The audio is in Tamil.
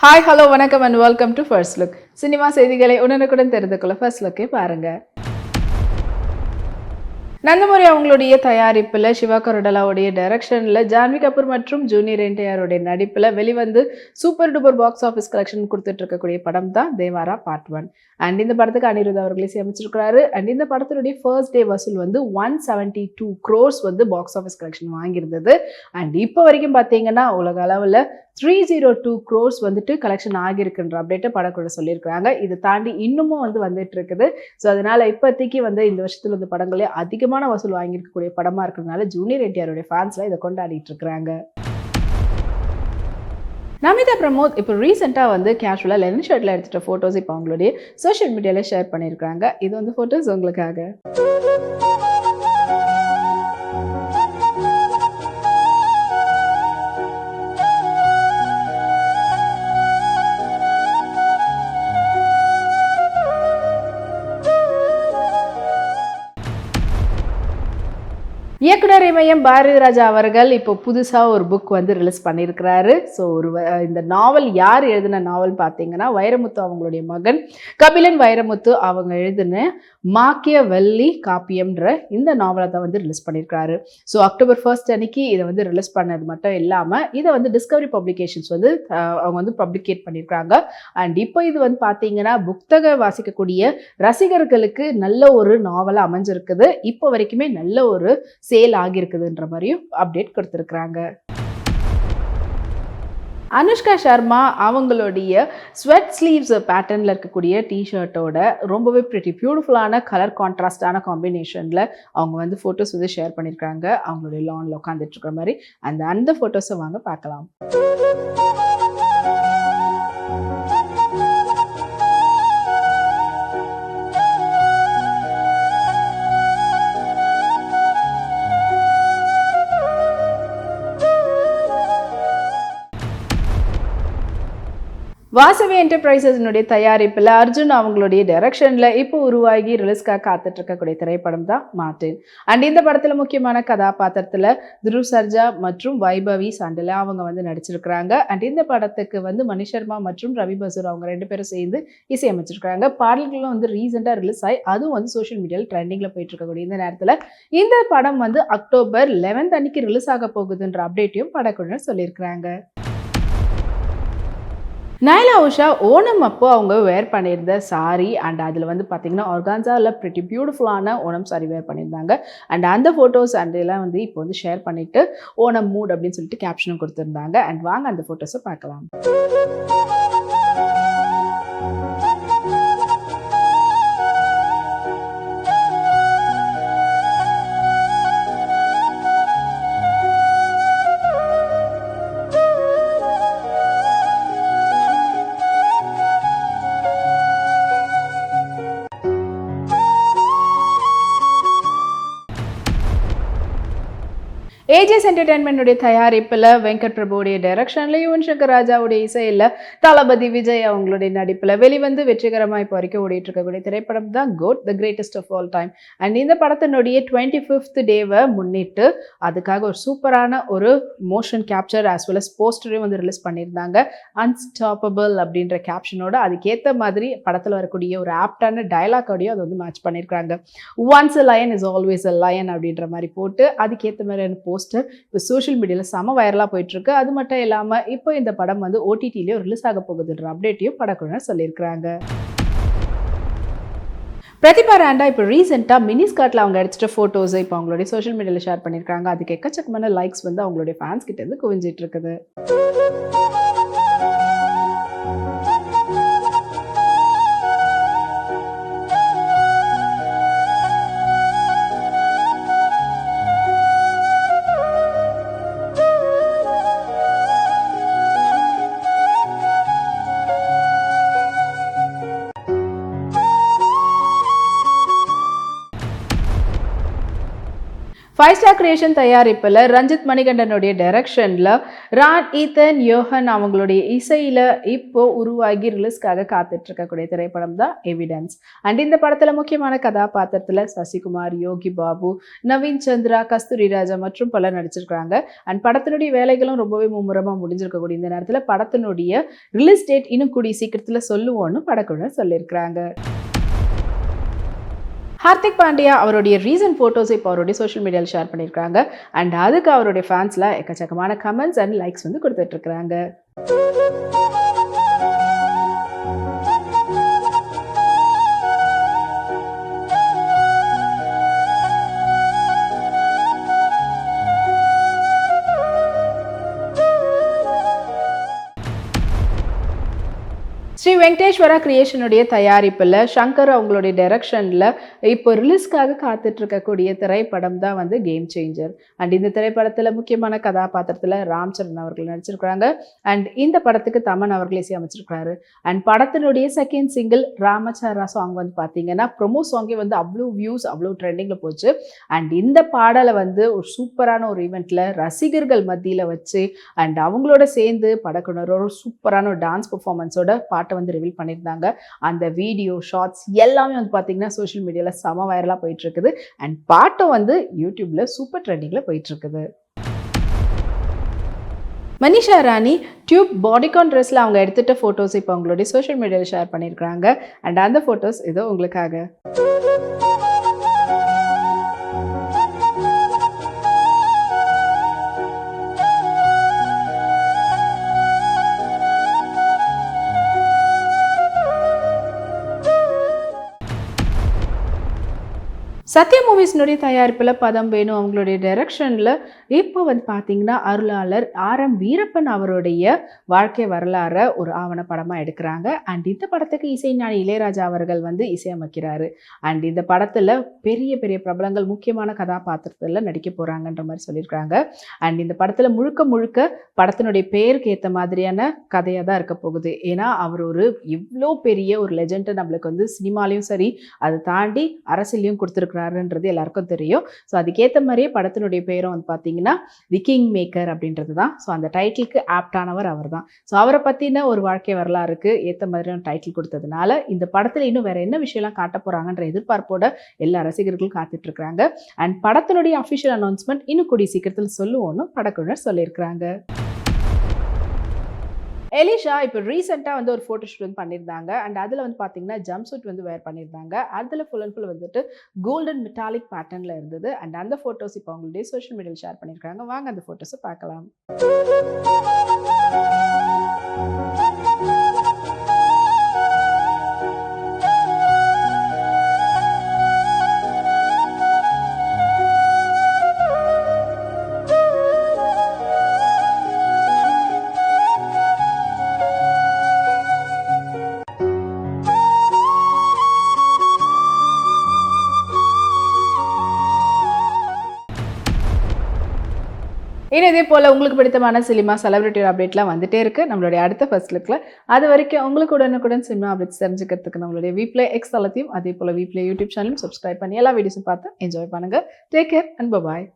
ஹாய் ஹலோ வணக்கம் and welcome to first look cinema செய்திகளை உடனுக்குடன் தெரிந்து கொள்ள ஃபர்ஸ்ட் லுக்கே பாருங்க. நந்தமுறை அவங்களுடைய தயாரிப்பில் சிவா கருடலாவுடைய டைரக்ஷனில் ஜான்வி கபூர் மற்றும் ஜூனியர் என்டிஆருடைய நடிப்பில் வெளிவந்து super duper box office collection கொடுத்துட்டு இருக்கக்கூடிய படம் தான் தேவாரா பார்ட் ஒன் அண்ட் இந்த படத்துக்கு அனிருத் அவர்களே சேமிச்சிருக்கிறாரு. அண்ட் இந்த படத்தினுடைய ஃபர்ஸ்ட் டே வசூல் வந்து ஒன் செவன்ட்டி டூ க்ரோர்ஸ் வந்து பாக்ஸ் ஆஃபீஸ் கலெக்ஷன் வாங்கியிருந்தது. அண்ட் இப்போ வரைக்கும் பார்த்தீங்கன்னா உலக அளவில் த்ரீ ஜீரோ டூ க்ரோர்ஸ் வந்துட்டு கலெக்ஷன் ஆகியிருக்குன்ற அப்டேட்டை படக்குழு சொல்லியிருக்கிறாங்க. இதை தாண்டி இன்னமும் வந்து வந்துட்டு இருக்குது ஸோ அதனால இப்போதைக்கு வந்து இந்த வருஷத்தில் இந்த படங்களே அதிகமான வசூல் வாங்கியிருக்கக்கூடிய படமாக இருக்கிறதுனால ஜூனியர் என்டிஆருடைய ஃபேன்ஸ்லாம் இதை கொண்டாடிட்டு இருக்கிறாங்க நமிதா பிரமோத் இப்போ ரீசெண்டாக வந்து கேஷுவலாக லென் ஷர்ட்டில் எடுத்துகிட்ட ஃபோட்டோஸ் இப்போ அவங்களுடைய சோஷியல் மீடியாவில் ஷேர் பண்ணியிருக்காங்க இது வந்து ஃபோட்டோஸ் உங்களுக்காக. இயக்குனர் இமயம் பாரதி ராஜா அவர்கள் இப்போ புதுசாக ஒரு புக் வந்து ரிலீஸ் பண்ணியிருக்கிறாரு. ஸோ ஒரு இந்த நாவல் யார் எழுதின நாவல் பார்த்தீங்கன்னா வைரமுத்து அவங்களுடைய மகன் கபிலன் வைரமுத்து அவங்க எழுதின மாக்கிய வெள்ளி காப்பியம்ன்ற இந்த நாவலை தான் வந்து ரிலீஸ் பண்ணியிருக்கிறாரு. ஸோ அக்டோபர் ஃபர்ஸ்ட் அன்னைக்கு இதை வந்து ரிலீஸ் பண்ணது மட்டும் இல்லாமல் இதை வந்து டிஸ்கவரி பப்ளிகேஷன்ஸ் வந்து அவங்க வந்து பப்ளிகேட் பண்ணியிருக்காங்க அண்ட் இப்போ இது வந்து பார்த்தீங்கன்னா புத்தக வாசிக்கக்கூடிய ரசிகர்களுக்கு நல்ல ஒரு நாவலாக அமைஞ்சிருக்குது. இப்போ வரைக்குமே நல்ல ஒரு சேல் ஆகியிருக்குதுன்ற மாதிரியும் அப்டேட் கொடுத்துருக்குறாங்க. அனுஷ்கா சர்மா அவங்களுடைய ஸ்வெட் ஸ்லீவ்ஸ் பேட்டர்னில் இருக்கக்கூடிய டிஷர்ட்டோட ரொம்பவே ப்ரிட்டி பியூட்டிஃபுல்லான கலர் கான்ட்ராஸ்டான காம்பினேஷனில் அவங்க வந்து ஃபோட்டோஸ் வந்து ஷேர் பண்ணியிருக்காங்க. அவங்களுடைய லானில் உட்காந்துட்டு இருக்கிற மாதிரி. அந்த அந்த ஃபோட்டோஸை வாங்க பார்க்கலாம். வாசவி என்டர்பிரைசஸ்னுடைய தயாரிப்பில் அர்ஜுன் அவங்களுடைய டைரக்ஷனில் இப்போ உருவாகி ரிலீஸ்க்காக காத்துட்டு இருக்கக்கூடிய திரைப்படம் தான் மார்டின் அண்ட் இந்த படத்தில் முக்கியமான கதாபாத்திரத்தில் துருவ் சர்ஜா மற்றும் வைபவி சாண்டில் அவங்க வந்து நடிச்சிருக்கிறாங்க. அண்ட் இந்த படத்துக்கு வந்து மணி சர்மா மற்றும் ரவி பசூர் அவங்க ரெண்டு பேரும் சேர்ந்து இசையமைச்சிருக்காங்க பாடல்களும் வந்து ரீசெண்டாக ரிலீஸ் ஆகி அதுவும் வந்து சோஷியல் மீடியாவில் ட்ரெண்டிங்கில் போயிட்டு இருக்கக்கூடிய இந்த நேரத்தில். இந்த படம் வந்து அக்டோபர் லெவன்த் அன்னைக்கு ரிலீஸ் ஆக போகுதுன்ற அப்டேட்டையும் படக்குழுவினர் சொல்லியிருக்கிறாங்க. நைலா உஷா ஓணம் அப்போ அவங்க வேர் பண்ணியிருந்த சாரி அண்ட் அதில் வந்து பார்த்தீங்கன்னா ஆர்கான்ஸாவில் ப்ரெட்டி பியூட்டிஃபுல்லான ஓணம் சாரி வேர் பண்ணியிருந்தாங்க. அண்ட் அந்த ஃபோட்டோஸ் அண்ட் எல்லாம் வந்து இப்போ வந்து ஷேர் பண்ணிட்டு ஓணம் மூட் அப்படின்னு சொல்லிட்டு கேப்ஷனும் கொடுத்துருந்தாங்க. அண்ட் வாங்க அந்த ஃபோட்டோஸை பார்க்கலாம். ஏஜிஎஸ் என்டர்டைன்மெண்ட்டுடைய தயாரிப்பில் வெங்கட் பிரபுடைய டைரக்ஷனில் யுவன் சங்கர் ராஜாவுடைய இசையில் தளபதி விஜய் அவங்களுடைய நடிப்பில் வெளிவந்து வெற்றிகரமாக இப்போ வரைக்கும் ஓடிட்டு இருக்கக்கூடிய திரைப்படம் தான் GOAT the greatest of all time and இந்த படத்தினுடைய டுவெண்ட்டி ஃபிஃப்த் டேவை முன்னிட்டு அதுக்காக ஒரு சூப்பரான ஒரு motion capture as well as போஸ்டரையும் வந்து ரிலீஸ் பண்ணியிருந்தாங்க. அன்ஸ்டாப்பபிள் அப்படின்ற கேப்ஷனோட அதுக்கேற்ற மாதிரி படத்தில் வரக்கூடிய ஒரு ஆப்டான டைலாக்கோடையும் அது வந்து மேட்ச் பண்ணியிருக்காங்க once a lion is always a lion அப்படின்ற மாதிரி போட்டு அதுக்கேற்ற மாதிரியான போஸ்டர். இப்போ சோஷியல் மீடியாவில் செம வைரலாக போயிட்டுருக்கு. அது மட்டும் இல்லாமல் இப்போ இந்த படம் வந்து ஓடிடிலேயும் ரிலீஸ் ஆக போகுதுன்ற அப்டேட்டையும் படக்குழுவினர் சொல்லியிருக்கிறாங்க. பிரதிபா ராண்டா இப்போ ரீசெண்டாக மினி ஸ்கர்ட்டில் அவங்க அடிச்சிட்ட ஃபோட்டோஸை இப்போ அவங்களுடைய சோஷியல் மீடியாவில் ஷேர் பண்ணியிருக்காங்க அதுக்கு எக்கச்சக்கமான லைக்ஸ் வந்து அவங்களுடைய ஃபேன்ஸ் கிட்டேருந்து குவிஞ்சிட்டு இருக்குது. ஃபைவ் ஸ்டார் கிரியேஷன் தயாரிப்பில் ரஞ்சித் மணிகண்டனுடைய டைரக்ஷனில் ரான் ஈத்தன் யோகன் அவங்களுடைய இசையில் இப்போ உருவாகி ரிலீஸ்க்காக காத்துட்டு இருக்கக்கூடிய திரைப்படம் தான் எவிடன்ஸ் அண்ட் இந்த படத்தில் முக்கியமான கதாபாத்திரத்தில் சசிகுமார் யோகி பாபு நவீன் சந்திரா கஸ்தூரி ராஜா மற்றும் பலர் நடிச்சிருக்கிறாங்க. அண்ட் படத்தினுடைய வேலைகளும் ரொம்பவே மும்முரமாக முடிஞ்சிருக்கக்கூடிய இந்த நேரத்தில் படத்தினுடைய ரிலீஸ் டேட் இன்னும் கூடிய சீக்கிரத்தில் சொல்லுவோன்னு படக்குழுவர் சொல்லியிருக்கிறாங்க. ஹார்திக் பாண்டியா அவருடைய ரீசன்ட் ஃபோட்டோஸ் இப்போ அவருடைய சோஷியல் மீடியாவில் ஷேர் பண்ணியிருக்காங்க அண்ட் அதுக்கு அவருடைய ஃபேன்ஸில் எக்கச்சக்கமான கமெண்ட்ஸ் அண்ட் லைக்ஸ் வந்து கொடுத்துட்ருக்குறாங்க ஸ்ரீ வெங்கடேஸ்வரா கிரியேஷனுடைய தயாரிப்பில் சங்கர் அவங்களுடைய டைரக்ஷனில் இப்போ ரிலீஸ்க்காக காத்துட்டு இருக்கக்கூடிய திரைப்படம் தான் வந்து கேம் சேஞ்சர் அண்ட் இந்த திரைப்படத்தில் முக்கியமான கதாபாத்திரத்தில் ராம் சரண் அவர்கள் நடிச்சிருக்கிறாங்க. அண்ட் இந்த படத்துக்கு தமன் அவர்கள் இசையமைச்சிருக்கிறாரு அண்ட் படத்தினுடைய செகண்ட் சிங்கிள் ராமச்சாரா சாங் வந்து பார்த்தீங்கன்னா ப்ரொமோ சாங்கே வந்து அவ்வளோ வியூஸ் அவ்வளோ ட்ரெண்டிங்கில் போச்சு. அண்ட் இந்த பாடலை வந்து ஒரு சூப்பரான ஒரு ஈவெண்ட்டில் ரசிகர்கள் மத்தியில் வச்சு அண்ட் அவங்களோட சேர்ந்து படக்குனர் ஒரு சூப்பரான ஒரு டான்ஸ் பர்ஃபார்மன்ஸோட பாட்டு வந்து ரிவீல் பண்ணியிருந்தாங்க. அந்த வீடியோ ஷார்ட்ஸ் எல்லாமே வந்து பார்த்தீங்கன்னா சோஷியல் மீடியாவில் செம வைரலாக போயிட்டு இருக்குது அண்ட் பாட்டும் வந்து யூடியூப்ல சூப்பர் ட்ரெண்டிங்கில் போயிட்டு இருக்குது மனிஷா ராணி டியூப் பாடிகான் ட்ரெஸ்ஸில் அவங்க எடுத்துகிட்ட ஃபோட்டோஸ் இப்போ அவங்களுடைய சோஷியல் மீடியாவில் ஷேர் பண்ணியிருக்கிறாங்க. அண்ட் அந்த ஃபோட்டோஸ் இதோ உங்களுக்காக. சத்யா மூவிஸ்னுடைய தயாரிப்பில் பதம் வேணும் அவங்களுடைய டைரக்ஷனில் இப்போ வந்து பார்த்தீங்கன்னா அருளாளர் ஆர் எம் வீரப்பன் அவருடைய வாழ்க்கை வரலாறை ஒரு ஆவண படமாக எடுக்கிறாங்க. அண்ட் இந்த படத்துக்கு இசைஞானி இளையராஜா அவர்கள் வந்து இசையமைக்கிறாரு. அண்ட் இந்த படத்தில் பெரிய பெரிய பிரபலங்கள் முக்கியமான கதாபாத்திரத்தில் நடிக்க போகிறாங்கன்ற மாதிரி சொல்லியிருக்காங்க. அண்ட் இந்த படத்தில் முழுக்க முழுக்க படத்தினுடைய பெயருக்கு ஏற்ற மாதிரியான கதையாக தான் இருக்க போகுது. ஏன்னா அவர் ஒரு இவ்வளோ பெரிய ஒரு லெஜெண்டை நம்மளுக்கு வந்து சினிமாலையும் சரி அதை தாண்டி அரசியலையும் கொடுக்குறாருன்றது எல்லாருக்கும் தெரியும். ஸோ அதுக்கேற்ற மாதிரியே படத்தினுடைய பேரும் வந்து பார்த்தீங்கன்னா தி கிங் மேக்கர் அப்படின்றது தான் ஸோ அந்த டைட்டிலுக்கு ஆப்டானவர் அவர் தான் ஸோ அவரை பற்றின ஒரு வாழ்க்கை வரலாறுக்கு ஏற்ற மாதிரியான டைட்டில் கொடுத்ததுனால இந்த படத்தில் இன்னும் வேற என்ன விஷயம்லாம் காட்ட போகிறாங்கன்ற எதிர்பார்ப்போட எல்லா ரசிகர்களும் காத்துட்டு அண்ட் படத்தினுடைய அஃபிஷியல் அனௌன்ஸ்மெண்ட் இன்னும் கூடிய சீக்கிரத்தில் சொல்லுவோன்னு படக்குழுவினர் சொல்லியிருக்கிறாங்க. எலிஷா இப்போ ரீசெண்டாக வந்து ஒரு ஃபோட்டோ ஷூட் வந்து பண்ணியிருந்தாங்க அண்ட் அதில் வந்து பார்த்தீங்கன்னா ஜம்ப் சூட் வந்து வேர் பண்ணியிருந்தாங்க அதில் ஃபுல் அண்ட் ஃபுல் வந்துட்டு கோல்டன் மெட்டாலிக் பேட்டர்னில் இருந்தது. அண்ட் அந்த ஃபோட்டோஸ் இப்போ அவங்களுடைய சோஷியல் மீடியாவில் ஷேர் பண்ணியிருக்காங்க வாங்க அந்த ஃபோட்டோஸை பார்க்கலாம். இனி இதே போல் உங்களுக்கு பிடித்தமான சினிமா செலிபிரிட்டியோட அப்டேட்லாம் வந்துட்டே இருக்கு. நம்மளுடைய அடுத்த ஃபர்ஸ்ட் லுக்கில் அது வரைக்கும் உங்களுக்கு உடனுக்குடன் சினிமா அப்டேட்ஸ் தெரிஞ்சுக்கிறதுக்கு நம்மளுடைய வீப்ளே எக்ஸ் தளத்தையும் அதே போல் வீப்ளே யூடியூப் சேனலும் சப்ஸ்கிரைப் பண்ணி எல்லா வீடியோஸும் பார்த்து என்ஜாய் பண்ணுங்கள் டேக் கேர் அண்ட் பாய்